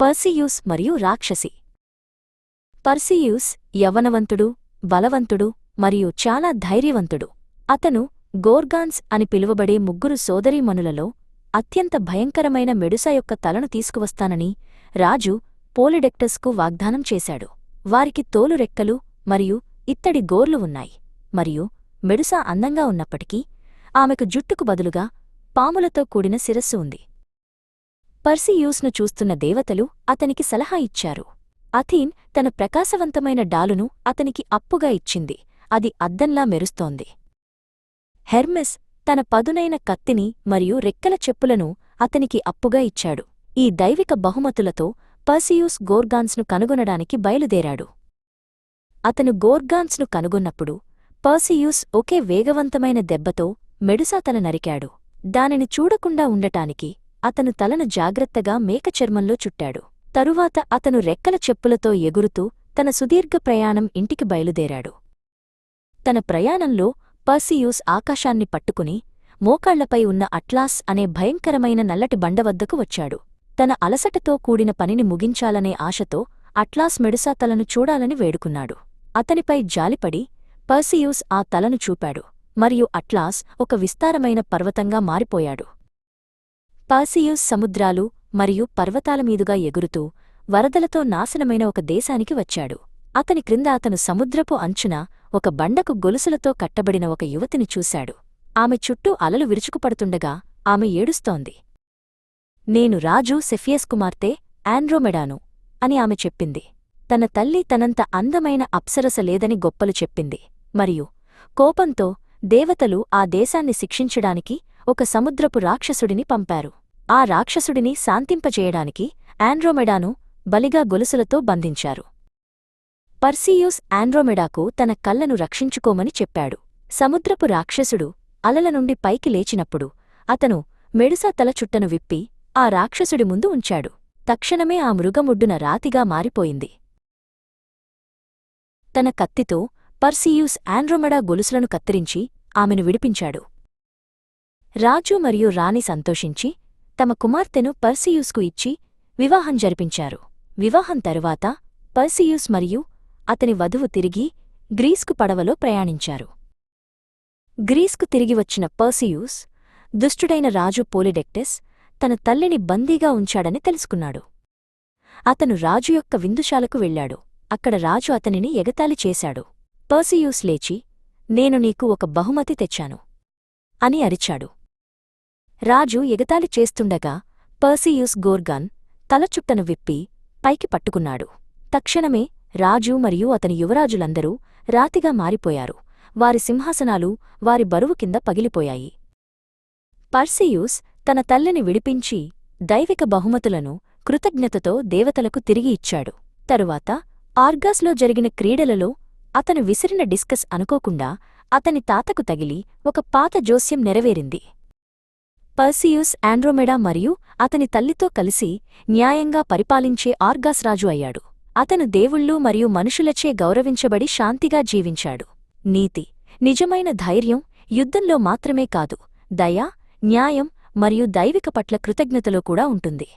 పర్సియూస్ మరియు రాక్షసి. పర్సియూస్ యవ్వనవంతుడు బలవంతుడు మరియు చాలా ధైర్యవంతుడు. అతను గోర్గాన్స్ అని పిలువబడే ముగ్గురు సోదరీమణులలో అత్యంత భయంకరమైన మెడుస యొక్క తలను తీసుకువస్తానని రాజు పోలిడెక్టస్కు వాగ్దానం చేశాడు. వారికి తోలు రెక్కలు మరియు ఇత్తడి గోర్లు ఉన్నాయి. మరియు మెడుసా అందంగా ఉన్నప్పటికీ ఆమెకు జుట్టుకు బదులుగా పాములతో కూడిన శిరస్సు ఉంది. పర్సియూస్ను చూస్తున్న దేవతలు అతనికి సలహా ఇచ్చారు. అథీన్ తన ప్రకాశవంతమైన డాలును అతనికి అప్పుగా ఇచ్చింది. అది అద్దంలా మెరుస్తోంది. హెర్మెస్ తన పదునైన కత్తిని మరియు రెక్కల చెప్పులను అతనికి అప్పుగా ఇచ్చాడు. ఈ దైవిక బహుమతులతో పర్సియూస్ గోర్గాన్స్ను కనుగొనడానికి బయలుదేరాడు. అతను గోర్గాన్స్ను కనుగొన్నప్పుడు పర్సియూస్ ఒకే వేగవంతమైన దెబ్బతో మెడుసా తల నరికాడు. దానిని చూడకుండా ఉండటానికి అతను తలను జాగ్రత్తగా మేకచర్మంలో చుట్టాడు. తరువాత అతను రెక్కల చెప్పులతో ఎగురుతూ తన సుదీర్ఘ ప్రయాణం ఇంటికి బయలుదేరాడు. తన ప్రయాణంలో పర్సియూస్ ఆకాశాన్ని పట్టుకుని మోకాళ్ళపై ఉన్న అట్లాస్ అనే భయంకరమైన నల్లటి బండవద్దకు వచ్చాడు. తన అలసటతో కూడిన పనిని ముగించాలనే ఆశతో అట్లాస్ మెడుసా తలను చూడాలని వేడుకున్నాడు. అతనిపై జాలిపడి పర్సియూస్ ఆ తలను చూపాడు. మరియు అట్లాస్ ఒక విస్తారమైన పర్వతంగా మారిపోయాడు. పర్సియూస్ సముద్రాలు మరియు పర్వతాలమీదుగా ఎగురుతూ వరదలతో నాశనమైన ఒక దేశానికి వచ్చాడు. అతని క్రింద అతను సముద్రపు అంచున ఒక బండకు గొలుసులతో కట్టబడిన ఒక యువతిని చూశాడు. ఆమె చుట్టూ అలలు విరుచుకుపడుతుండగా ఆమె ఏడుస్తోంది. నేను రాజు సెఫియస్ కుమార్తె ఆండ్రోమెడాను అని ఆమె చెప్పింది. తన తల్లి తనంత అందమైన అప్సరస లేదని గొప్పలు చెప్పింది. మరియు కోపంతో దేవతలు ఆ దేశాన్ని శిక్షించడానికి ఒక సముద్రపు రాక్షసుడిని పంపారు. ఆ రాక్షసుడిని శాంతింపజేయడానికి ఆండ్రోమెడాను బలిగా గొలుసులతో బంధించారు. పర్సియూస్ ఆండ్రోమెడాకు తన కళ్ళను రక్షించుకోమని చెప్పాడు. సముద్రపు రాక్షసుడు అలల నుండి పైకి లేచినప్పుడు అతను మెడుసా తల చుట్టను విప్పి ఆ రాక్షసుడి ముందు ఉంచాడు. తక్షణమే ఆ మృగముడ్డున రాతిగా మారిపోయింది. తన కత్తితో పర్సియూస్ ఆండ్రోమెడా గొలుసులను కత్తిరించి ఆమెను విడిపించాడు. రాజు మరియు రాణి సంతోషించి తమ కుమార్తెను పర్సియూస్కు ఇచ్చి వివాహం జరిపించారు. వివాహం తరువాత పర్సియూస్ మరియు అతని వధువు తిరిగి గ్రీస్కు పడవలో ప్రయాణించారు. గ్రీస్కు తిరిగి వచ్చిన పర్సియూస్ దుష్టుడైన రాజు పోలిడెక్టెస్ తన తల్లిని బందీగా ఉంచాడని తెలుసుకున్నాడు. అతను రాజు యొక్క విందుశాలకు వెళ్ళాడు. అక్కడ రాజు అతనిని ఎగతాళి చేశాడు. పర్సియూస్ లేచి నేను నీకు ఒక బహుమతి తెచ్చాను అని అరిచాడు. రాజు ఎగతాళి చేస్తుండగా పర్సియూస్ గోర్గాన్ తలచుట్టను విప్పి పైకి పట్టుకున్నాడు. తక్షణమే రాజు మరియు అతని యువరాజులందరూ రాతిగా మారిపోయారు. వారి సింహాసనాలు వారి బరువు కింద పగిలిపోయాయి. పర్సియూస్ తన తల్లిని విడిపించి దైవిక బహుమతులను కృతజ్ఞతతో దేవతలకు తిరిగి ఇచ్చాడు. తరువాత ఆర్గాస్లో జరిగిన క్రీడలలో అతను విసిరిన డిస్కస్ అనుకోకుండా అతని తాతకు తగిలి ఒక పాత జోస్యం నెరవేరింది. పర్సియూస్ ఆండ్రోమెడా మరియు అతని తల్లితో కలిసి న్యాయంగా పరిపాలించే ఆర్గాస్ రాజు అయ్యాడు. అతను దేవుళ్ళు మరియు మనుషులచే గౌరవించబడి శాంతిగా జీవించాడు. నీతి నిజమైన ధైర్యం యుద్ధంలో మాత్రమే కాదు దయ న్యాయం మరియు దైవిక పట్ల కృతజ్ఞతలో కూడా ఉంటుంది.